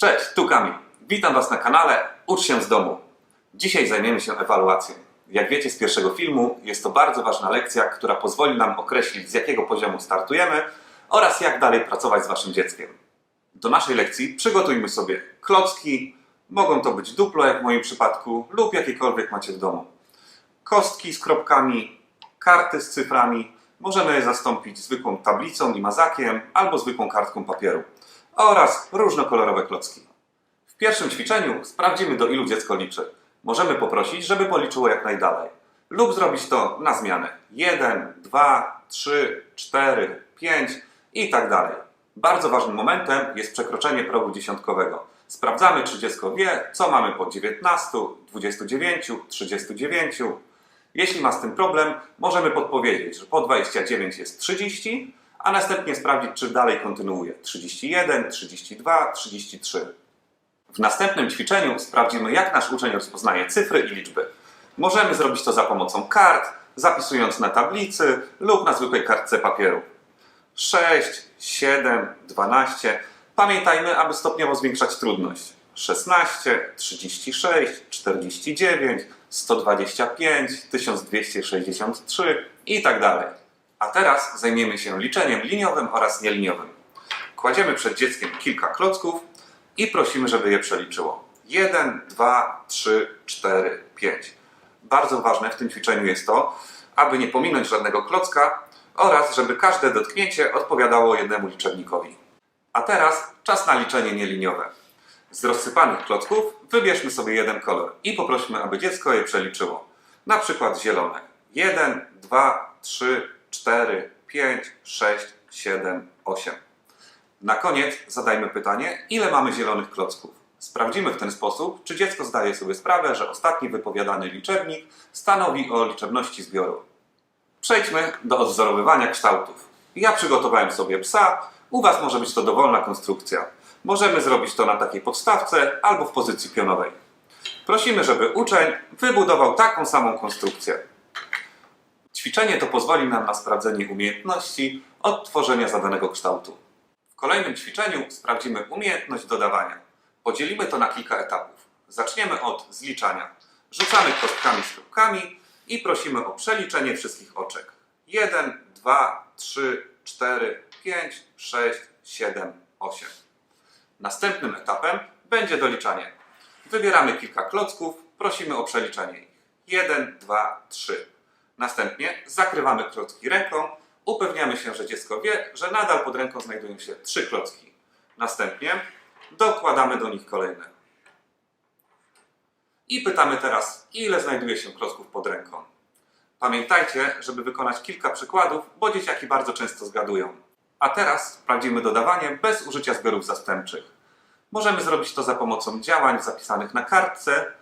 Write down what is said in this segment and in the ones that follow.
Cześć, tu Kamil. Witam Was na kanale Ucz się z domu. Dzisiaj zajmiemy się ewaluacją. Jak wiecie z pierwszego filmu, jest to bardzo ważna lekcja, która pozwoli nam określić z jakiego poziomu startujemy oraz jak dalej pracować z Waszym dzieckiem. Do naszej lekcji przygotujmy sobie klocki, mogą to być duplo jak w moim przypadku lub jakiekolwiek macie w domu. Kostki z kropkami, karty z cyframi, możemy je zastąpić zwykłą tablicą i mazakiem albo zwykłą kartką papieru oraz różnokolorowe klocki. W pierwszym ćwiczeniu sprawdzimy do ilu dziecko liczy. Możemy poprosić, żeby policzyło jak najdalej lub zrobić to na zmianę. 1, 2, 3, 4, 5 i tak dalej. Bardzo ważnym momentem jest przekroczenie progu dziesiątkowego. Sprawdzamy, czy dziecko wie, co mamy po 19, 29, 39. Jeśli ma z tym problem, możemy podpowiedzieć, że po 29 jest 30, a następnie sprawdzić, czy dalej kontynuuje 31, 32, 33. W następnym ćwiczeniu sprawdzimy, jak nasz uczeń rozpoznaje cyfry i liczby. Możemy zrobić to za pomocą kart, zapisując na tablicy lub na zwykłej kartce papieru. 6, 7, 12. Pamiętajmy, aby stopniowo zwiększać trudność. 16, 36, 49, 125, 1263 i tak dalej. A teraz zajmiemy się liczeniem liniowym oraz nieliniowym. Kładziemy przed dzieckiem kilka klocków i prosimy, żeby je przeliczyło. 1, 2, 3, 4, 5. Bardzo ważne w tym ćwiczeniu jest to, aby nie pominąć żadnego klocka oraz żeby każde dotknięcie odpowiadało jednemu liczebnikowi. A teraz czas na liczenie nieliniowe. Z rozsypanych klocków wybierzmy sobie jeden kolor i poprośmy, aby dziecko je przeliczyło. Na przykład zielone. 1, 2, 3, 4, 5, 6, 7, 8. Na koniec zadajmy pytanie, ile mamy zielonych klocków. Sprawdzimy w ten sposób, czy dziecko zdaje sobie sprawę, że ostatni wypowiadany liczebnik stanowi o liczebności zbioru. Przejdźmy do odwzorowywania kształtów. Ja przygotowałem sobie psa, u Was może być to dowolna konstrukcja. Możemy zrobić to na takiej podstawce albo w pozycji pionowej. Prosimy, żeby uczeń wybudował taką samą konstrukcję. Ćwiczenie to pozwoli nam na sprawdzenie umiejętności odtworzenia zadanego kształtu. W kolejnym ćwiczeniu sprawdzimy umiejętność dodawania. Podzielimy to na kilka etapów. Zaczniemy od zliczania. Rzucamy kostkami z próbkami i prosimy o przeliczenie wszystkich oczek. 1, 2, 3, 4, 5, 6, 7, 8. Następnym etapem będzie doliczanie. Wybieramy kilka klocków, prosimy o przeliczenie ich. 1, 2, 3. Następnie zakrywamy klocki ręką, upewniamy się, że dziecko wie, że nadal pod ręką znajdują się trzy klocki. Następnie dokładamy do nich kolejne. I pytamy teraz, ile znajduje się klocków pod ręką. Pamiętajcie, żeby wykonać kilka przykładów, bo dzieciaki bardzo często zgadują. A teraz sprawdzimy dodawanie bez użycia zbiorów zastępczych. Możemy zrobić to za pomocą działań zapisanych na kartce.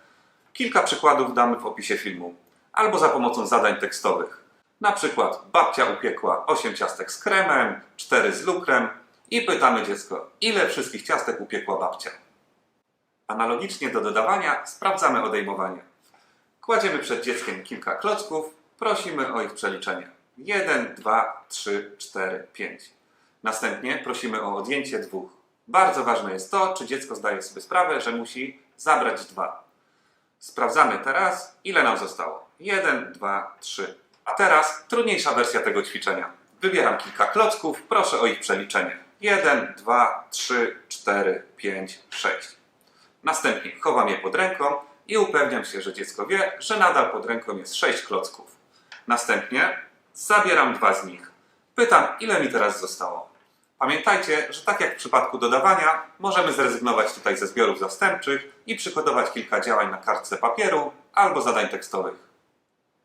Kilka przykładów damy w opisie filmu. Albo za pomocą zadań tekstowych. Na przykład babcia upiekła 8 ciastek z kremem, 4 z lukrem i pytamy dziecko, ile wszystkich ciastek upiekła babcia. Analogicznie do dodawania sprawdzamy odejmowanie. Kładziemy przed dzieckiem kilka klocków, prosimy o ich przeliczenie. 1, 2, 3, 4, 5. Następnie prosimy o odjęcie dwóch. Bardzo ważne jest to, czy dziecko zdaje sobie sprawę, że musi zabrać dwa. Sprawdzamy teraz, ile nam zostało. 1, 2, 3. A teraz trudniejsza wersja tego ćwiczenia. Wybieram kilka klocków, proszę o ich przeliczenie. 1, 2, 3, 4, 5, 6. Następnie chowam je pod ręką i upewniam się, że dziecko wie, że nadal pod ręką jest 6 klocków. Następnie zabieram dwa z nich. Pytam, ile mi teraz zostało. Pamiętajcie, że tak jak w przypadku dodawania, możemy zrezygnować tutaj ze zbiorów zastępczych i przygotować kilka działań na kartce papieru albo zadań tekstowych.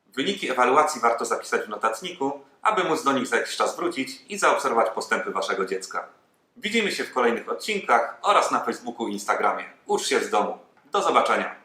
Wyniki ewaluacji warto zapisać w notatniku, aby móc do nich za jakiś czas wrócić i zaobserwować postępy Waszego dziecka. Widzimy się w kolejnych odcinkach oraz na Facebooku i Instagramie. Ucz się z domu. Do zobaczenia!